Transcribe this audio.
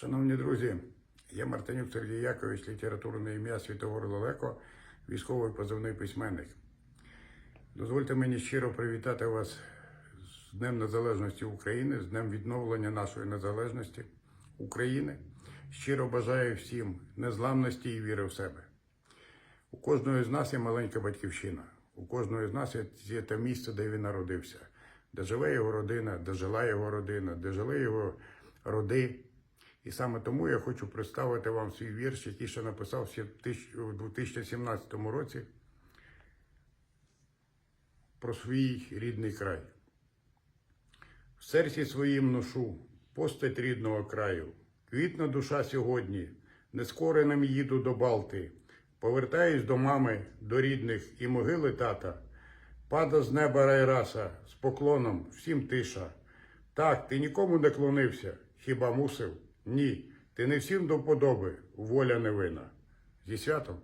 Шановні друзі, я Мартинюк Сергій Якович, літературне ім'я Світогор Лелеко, військовий позивний письменник. Дозвольте мені щиро привітати вас з Днем Незалежності України, з Днем відновлення нашої незалежності України. Щиро бажаю всім незламності і віри в себе. У кожного з нас є маленька батьківщина. У кожного з нас є те місце, де він народився, де живе його родина, де жила його родина, де жили його роди. І саме тому я хочу представити вам свій вірш, який ще написав у 2017 році про свій рідний край. В серці своїм ношу постать рідного краю. Квітна душа сьогодні, нескореним їду до Балти. Повертаюсь до мами, до рідних і могили тата. Пада з неба райраса, з поклоном, всім тиша. Так, ти нікому не клонився, хіба мусив? Ні, ти не всім до вподоби, воля невина. Зі святом!